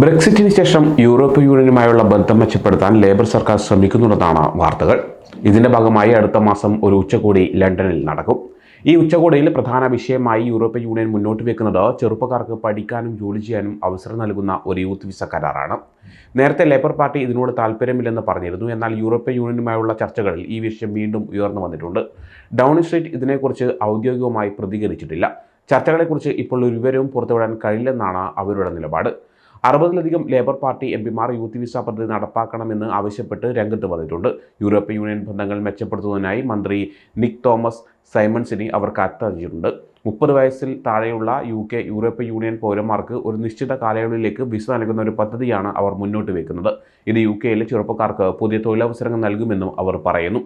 ബ്രെക്സിറ്റിന് ശേഷം യൂറോപ്യൻ യൂണിയനുമായുള്ള ബന്ധം മെച്ചപ്പെടുത്താൻ ലേബർ സർക്കാർ ശ്രമിക്കുന്നുണ്ടെന്നാണ് വാർത്തകൾ. ഇതിന്റെ ഭാഗമായി അടുത്ത മാസം ഒരു ഉച്ചകോടി ലണ്ടനിൽ നടക്കും. ഈ ഉച്ചകോടിയിൽ പ്രധാന വിഷയമായി യൂറോപ്യൻ യൂണിയൻ മുന്നോട്ട് വെക്കുന്നത് ചെറുപ്പക്കാർക്ക് പഠിക്കാനും ജോലി ചെയ്യാനും അവസരം നൽകുന്ന ഒരു യൂത്ത് വിസ കരാറാണ്. നേരത്തെ ലേബർ പാർട്ടി ഇതിനോട് താല്പര്യമില്ലെന്ന് പറഞ്ഞിരുന്നു. എന്നാൽ യൂറോപ്യൻ യൂണിയനുമായുള്ള ചർച്ചകളിൽ ഈ വിഷയം വീണ്ടും ഉയർന്നു വന്നിട്ടുണ്ട്. ഡൗണിംഗ് സ്ട്രീറ്റ് ഇതിനെക്കുറിച്ച് ഔദ്യോഗികമായി പ്രതികരിച്ചിട്ടില്ല. ചർച്ചകളെക്കുറിച്ച് ഇപ്പോൾ ഒരു വിവരവും പുറത്തുവിടാൻ കഴിയില്ലെന്നാണ് അവരുടെ നിലപാട്. അറുപതിലധികം ലേബർ പാർട്ടി എം പിമാർ യൂത്ത് വിസ പദ്ധതി നടപ്പാക്കണമെന്ന് ആവശ്യപ്പെട്ട് രംഗത്ത് വന്നിട്ടുണ്ട്. യൂറോപ്യൻ യൂണിയൻ ബന്ധങ്ങൾ മെച്ചപ്പെടുത്തുന്നതിനായി മന്ത്രി നിക് തോമസ് സൈമൺസിനി അവർ കത്തയച്ചിട്ടുണ്ട് മുപ്പത് വയസ്സിൽ താഴെയുള്ള യു കെ യൂറോപ്യൻ യൂണിയൻ പൗരന്മാർക്ക് ഒരു നിശ്ചിത കാലയളവിലേക്ക് വിസ നൽകുന്ന ഒരു പദ്ധതിയാണ് അവർ മുന്നോട്ട് വയ്ക്കുന്നത് ഇത് യു കെയിലെ ചെറുപ്പക്കാർക്ക് പുതിയ തൊഴിലവസരങ്ങൾ നൽകുമെന്നും അവർ പറയുന്നു.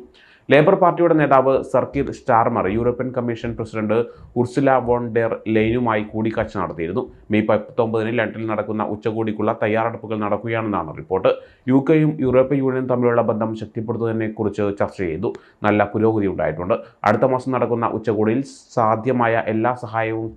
ലേബർ പാർട്ടിയുടെ നേതാവ് Sir Keir Starmer European commission president Ursula von der ലെയിനുമായി കൂടിക്കാഴ്ച നടത്തിയിരുന്നു. മെയ് പത്തൊമ്പതിന് ലണ്ടനിൽ നടക്കുന്ന ഉച്ചകോടിക്കുള്ള തയ്യാറെടുപ്പുകൾ നടക്കുകയാണെന്നാണ് റിപ്പോർട്ട്. യു കെയും യൂറോപ്യൻ യൂണിയനും തമ്മിലുള്ള ബന്ധം ശക്തിപ്പെടുത്തുന്നതിനെക്കുറിച്ച് ചർച്ച ചെയ്തു. നല്ല പുരോഗതി ഉണ്ടായിട്ടുണ്ട്. അടുത്ത മാസം നടക്കുന്ന ഉച്ചകോടിയിൽ സാധ്യമായ എല്ലാ സഹായവും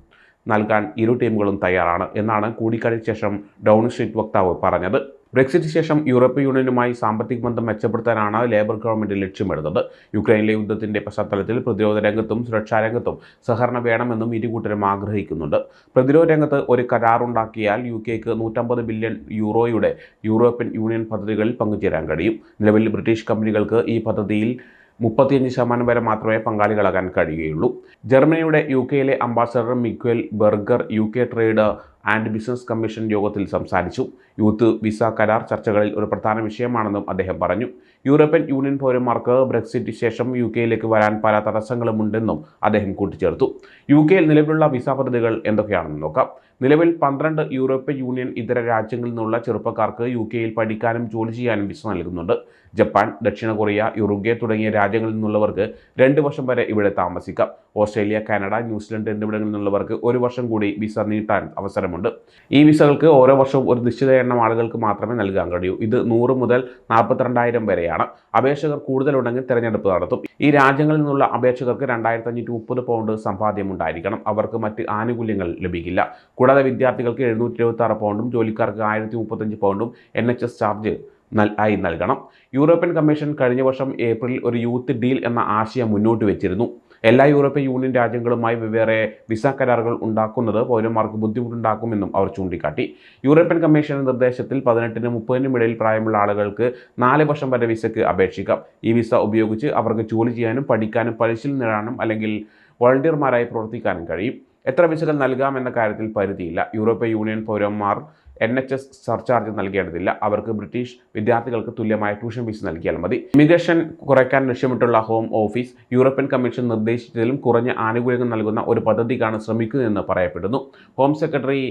നൽകാൻ ഇരു ടീമുകളും തയ്യാറാണ് എന്നാണ് കൂടിക്കാഴ്ചയ്ക്ക് ശേഷം ഡൗണിംഗ് സ്ട്രീറ്റ് വക്താവ് പറഞ്ഞത്. ബ്രെക്സിറ്റ് ശേഷം യൂറോപ്യൻ യൂണിയനുമായി സാമ്പത്തിക ബന്ധം മെച്ചപ്പെടുത്താനാണ് ലേബർ ഗവൺമെന്റ് ലക്ഷ്യമിടുന്നത്. യുക്രൈനിലെ യുദ്ധത്തിന്റെ പശ്ചാത്തലത്തിൽ പ്രതിരോധ രംഗത്തും സുരക്ഷാ രംഗത്തും സഹകരണം വേണമെന്നും ഇരുകൂട്ടരും ആഗ്രഹിക്കുന്നുണ്ട്. പ്രതിരോധ രംഗത്ത് ഒരു കരാറുണ്ടാക്കിയാൽ യു കെക്ക് നൂറ്റമ്പത് ബില്യൺ യൂറോയുടെ യൂറോപ്യൻ യൂണിയൻ പദ്ധതികളിൽ പങ്കുചേരാൻ കഴിയും. നിലവിൽ ബ്രിട്ടീഷ് കമ്പനികൾക്ക് ഈ പദ്ധതിയിൽ മുപ്പത്തിയഞ്ച് ശതമാനം വരെ മാത്രമേ പങ്കാളികളാകാൻ കഴിയുകയുള്ളൂ. ജർമ്മനിയുടെ യു കെയിലെ ambassador Miguel Berger U K trade and business commission യോഗത്തിൽ സംസാരിച്ചു. യൂത്ത് വിസ കരാർ ചർച്ചകളിൽ ഒരു പ്രധാന വിഷയമാണെന്നും അദ്ദേഹം പറഞ്ഞു. യൂറോപ്യൻ യൂണിയൻ പൗരന്മാർക്ക് ബ്രെക്സിറ്റ് ശേഷം യു കെയിലേക്ക് വരാൻ പല തടസ്സങ്ങളുമുണ്ടെന്നും അദ്ദേഹം കൂട്ടിച്ചേർത്തു. യു കെയിൽ നിലവിലുള്ള വിസ പദ്ധതികൾ എന്തൊക്കെയാണെന്ന് നോക്കാം. നിലവിൽ പന്ത്രണ്ട് യൂറോപ്യൻ യൂണിയൻ ഇതര രാജ്യങ്ങളിൽ നിന്നുള്ള ചെറുപ്പക്കാർക്ക് യു കെയിൽ പഠിക്കാനും ജോലി ചെയ്യാനും വിസ നൽകുന്നുണ്ട്. ജപ്പാൻ ദക്ഷിണ കൊറിയ യുറുഗെ തുടങ്ങിയ രാജ്യങ്ങളിൽ നിന്നുള്ളവർക്ക് രണ്ട് വർഷം വരെ ഇവിടെ താമസിക്കാം. ഓസ്ട്രേലിയ കാനഡ ന്യൂസിലൻഡ് എന്നിവിടങ്ങളിൽ നിന്നുള്ളവർക്ക് ഒരു വർഷം കൂടി വിസ നീട്ടാൻ അവസരമുണ്ട്. ഈ വിസകൾക്ക് ഓരോ വർഷവും ഒരു നിശ്ചിത എണ്ണം ആളുകൾക്ക് മാത്രമേ നൽകാൻ കഴിയൂ. ഇത് നൂറ് മുതൽ നാൽപ്പത്തിരണ്ടായിരം വരെയാണ്. അപേക്ഷകർ കൂടുതലുണ്ടെങ്കിൽ തിരഞ്ഞെടുപ്പ് നടത്തും. ഈ രാജ്യങ്ങളിൽ നിന്നുള്ള അപേക്ഷകർക്ക് രണ്ടായിരത്തി അഞ്ഞൂറ്റി മുപ്പത് പൗണ്ട് സമ്പാദ്യം ഉണ്ടായിരിക്കണം. അവർക്ക് മറ്റ് ആനുകൂല്യങ്ങൾ ലഭിക്കില്ല. കൂടാതെ വിദ്യാർത്ഥികൾക്ക് എഴുന്നൂറ്റി എഴുപത്തി ആറ് പൗണ്ടും ജോലിക്കാർക്ക് ആയിരത്തി മുപ്പത്തഞ്ച് പൗണ്ടും എൻ എച്ച് എസ് ചാർജ് ആയി നൽകണം. യൂറോപ്യൻ കമ്മീഷൻ കഴിഞ്ഞ വർഷം ഏപ്രിൽ ഒരു യൂത്ത് ഡീൽ എന്ന ആശയം മുന്നോട്ട് വെച്ചിരുന്നു. എല്ലാ യൂറോപ്യൻ യൂണിയൻ രാജ്യങ്ങളുമായി വെവ്വേറെ വിസ കരാറുകൾ ഉണ്ടാക്കുന്നത് പൗരന്മാർക്ക് ബുദ്ധിമുട്ടുണ്ടാക്കുമെന്നും അവർ ചൂണ്ടിക്കാട്ടി. യൂറോപ്യൻ കമ്മീഷന്റെ നിർദ്ദേശത്തിൽ പതിനെട്ടിനും മുപ്പതിനും ഇടയിൽ പ്രായമുള്ള ആളുകൾക്ക് നാല് വർഷം വരെ വിസയ്ക്ക് അപേക്ഷിക്കാം. ഈ വിസ ഉപയോഗിച്ച് അവർക്ക് ജോലി ചെയ്യാനും പഠിക്കാനും പരിശീലനം നേടാനും അല്ലെങ്കിൽ വോളണ്ടിയർമാരായി പ്രവർത്തിക്കാനും കഴിയും. എത്ര വിസകൾ നൽകാമെന്ന കാര്യത്തിൽ പരിധിയില്ല. യൂറോപ്യൻ യൂണിയൻ പൗരന്മാർ എൻ എച്ച് എസ് സർചാർജ് നൽകേണ്ടതില്ല. അവർക്ക് ബ്രിട്ടീഷ് വിദ്യാർത്ഥികൾക്ക് തുല്യമായ ട്യൂഷൻ ഫീസ് നൽകിയാൽ മതി. ഇമിഗ്രേഷൻ കുറയ്ക്കാൻ ലക്ഷ്യമിട്ടുള്ള ഹോം ഓഫീസ് യൂറോപ്യൻ കമ്മീഷൻ നിർദ്ദേശിച്ചതിലും കുറഞ്ഞ ആനുകൂല്യങ്ങൾ നൽകുന്ന ഒരു പദ്ധതിക്കാണ് ശ്രമിക്കുന്നതെന്ന് പറയപ്പെടുന്നു. Home secretary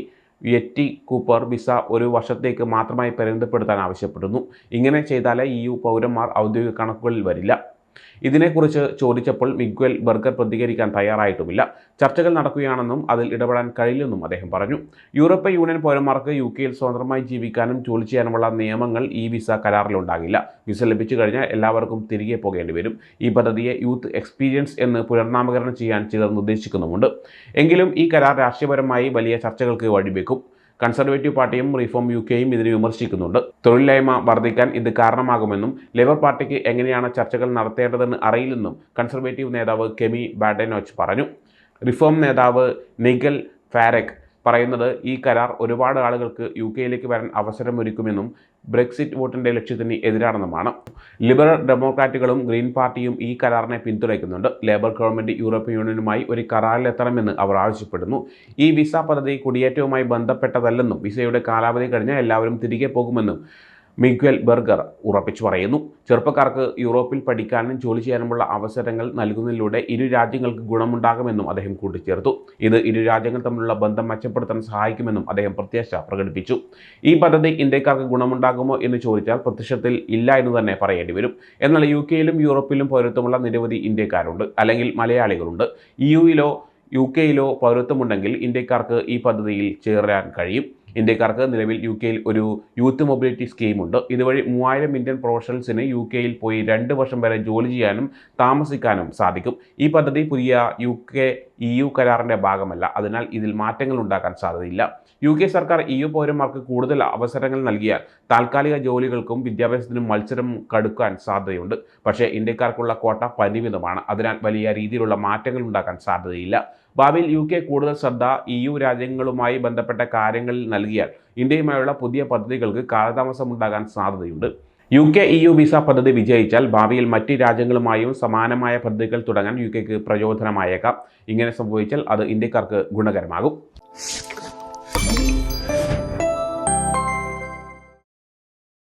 Yvette Cooper visa ഒരു വർഷത്തേക്ക് മാത്രമായി പരിമിതപ്പെടുത്താൻ ആവശ്യപ്പെടുന്നു. ഇങ്ങനെ ചെയ്താലേ ഇ യു പൗരന്മാർ ഔദ്യോഗിക കണക്കുകളിൽ വരില്ല. ഇതിനെക്കുറിച്ച് ചോദിച്ചപ്പോൾ മിഗ്വൽ ബർഗർ പ്രതികരിക്കാൻ തയ്യാറായിട്ടുമില്ല. ചർച്ചകൾ നടക്കുകയാണെന്നും അതിൽ ഇടപെടാൻ കഴിയില്ലെന്നും അദ്ദേഹം പറഞ്ഞു. യൂറോപ്യൻ യൂണിയൻ പൗരന്മാർക്ക് യു കെയിൽ സ്വതന്ത്രമായി ജീവിക്കാനും ജോലി ചെയ്യാനുമുള്ള നിയമങ്ങൾ ഈ വിസ കരാറിലുണ്ടാകില്ല. വിസ ലഭിച്ചു കഴിഞ്ഞാൽ എല്ലാവർക്കും തിരികെ പോകേണ്ടി വരും. ഈ പദ്ധതിയെ യൂത്ത് എക്സ്പീരിയൻസ് എന്ന് പുനർനാമകരണം ചെയ്യാൻ ചിലർ നിർദ്ദേശിക്കുന്നുമുണ്ട്. എങ്കിലും ഈ കരാർ രാഷ്ട്രീയപരമായി വലിയ ചർച്ചകൾക്ക് വഴിവെക്കും. കൺസർവേറ്റീവ് പാർട്ടിയും റിഫോം യു കെയും ഇതിനെ വിമർശിക്കുന്നുണ്ട്. തൊഴിലില്ലായ്മ വർദ്ധിക്കാൻ ഇത് കാരണമാകുമെന്നും ലേബർ പാർട്ടിക്ക് എങ്ങനെയാണ് ചർച്ചകൾ നടത്തേണ്ടതെന്ന് അറിയില്ലെന്നും കൺസർവേറ്റീവ് നേതാവ് കെമി ബാഡനോച്ച് പറഞ്ഞു. റിഫോം നേതാവ് നിഗൽ ഫാരക് പറയുന്നത് ഈ കരാർ ഒരുപാട് ആളുകൾക്ക് യു കെയിലേക്ക് വരാൻ അവസരമൊരുക്കുമെന്നും ബ്രെക്സിറ്റ് വോട്ടിന്റെ ലക്ഷ്യത്തിന് എതിരാണെന്നുമാണ്. ലിബറൽ ഡെമോക്രാറ്റുകളും ഗ്രീൻ പാർട്ടിയും ഈ കരാറിനെ പിന്തുണയ്ക്കുന്നുണ്ട്. ലേബർ ഗവൺമെന്റ് യൂറോപ്യൻ യൂണിയനുമായി ഒരു കരാറിലെത്തണമെന്ന് അവർ ആവശ്യപ്പെടുന്നു. ഈ വിസ പദ്ധതി കുടിയേറ്റവുമായി ബന്ധപ്പെട്ടതല്ലെന്നും വിസയുടെ കാലാവധി കഴിഞ്ഞാൽ എല്ലാവരും തിരികെ പോകുമെന്നും മിഗ്വൽ ബർഗർ ഉറപ്പിച്ചു പറയുന്നു. ചെറുപ്പക്കാർക്ക് യൂറോപ്പിൽ പഠിക്കാനും ജോലി ചെയ്യാനുമുള്ള അവസരങ്ങൾ നൽകുന്നതിലൂടെ ഇരു രാജ്യങ്ങൾക്ക് ഗുണമുണ്ടാകുമെന്നും അദ്ദേഹം കൂട്ടിച്ചേർത്തു. ഇത് ഇരു രാജ്യങ്ങൾ തമ്മിലുള്ള ബന്ധം മെച്ചപ്പെടുത്താൻ സഹായിക്കുമെന്നും അദ്ദേഹം പ്രത്യാശ പ്രകടിപ്പിച്ചു. ഈ പദ്ധതി ഇന്ത്യക്കാർക്ക് ഗുണമുണ്ടാകുമോ എന്ന് ചോദിച്ചാൽ പ്രത്യക്ഷത്തിൽ ഇല്ല എന്ന് തന്നെ പറയേണ്ടി വരും. എന്നാൽ യു കെയിലും യൂറോപ്പിലും പൗരത്വമുള്ള നിരവധി ഇന്ത്യക്കാരുണ്ട് അല്ലെങ്കിൽ മലയാളികളുണ്ട്. ഇ യുയിലോ യു കെയിലോ പൗരത്വമുണ്ടെങ്കിൽ ഇന്ത്യക്കാർക്ക് ഈ പദ്ധതിയിൽ ചേരാൻ കഴിയും. ഇന്ത്യക്കാർക്ക് നിലവിൽ യു കെയിൽ ഒരു യൂത്ത് മൊബിലിറ്റി സ്കീമുണ്ട്. ഇതുവഴി മൂവായിരം ഇന്ത്യൻ പ്രൊഫഷണൽസിന് യു കെയിൽ പോയി രണ്ട് വർഷം വരെ ജോലി ചെയ്യാനും താമസിക്കാനും സാധിക്കും. ഈ പദ്ധതി പുതിയ യു കെ ഇ യു കരാറിന്റെ ഭാഗമല്ല. അതിനാൽ ഇതിൽ മാറ്റങ്ങൾ ഉണ്ടാക്കാൻ സാധ്യതയില്ല. യു കെ സർക്കാർ ഇ യു പൗരന്മാർക്ക് കൂടുതൽ അവസരങ്ങൾ നൽകിയാൽ താൽക്കാലിക ജോലികൾക്കും വിദ്യാഭ്യാസത്തിനും മത്സരം കടുക്കാൻ സാധ്യതയുണ്ട്. പക്ഷേ ഇന്ത്യക്കാർക്കുള്ള കോട്ട പരിമിതമാണ്. അതിനാൽ വലിയ രീതിയിലുള്ള മാറ്റങ്ങൾ ഉണ്ടാക്കാൻ സാധ്യതയില്ല. ഭാവിയിൽ യു കെ കൂടുതൽ ശ്രദ്ധ ഇ യു രാജ്യങ്ങളുമായി ബന്ധപ്പെട്ട കാര്യങ്ങളിൽ നൽകിയാൽ ഇന്ത്യയുമായുള്ള പുതിയ പദ്ധതികൾക്ക് കാലതാമസമുണ്ടാകാൻ സാധ്യതയുണ്ട്. U K E U visa പദ്ധതി വിജയിച്ചാൽ ഭാവിയിൽ മറ്റ് രാജ്യങ്ങളുമായും സമാനമായ പദ്ധതികൾ തുടങ്ങാൻ യു കെക്ക് പ്രചോദനമായേക്കാം. ഇങ്ങനെ സംഭവിച്ചാൽ അത് ഇന്ത്യക്കാർക്ക് ഗുണകരമാകും.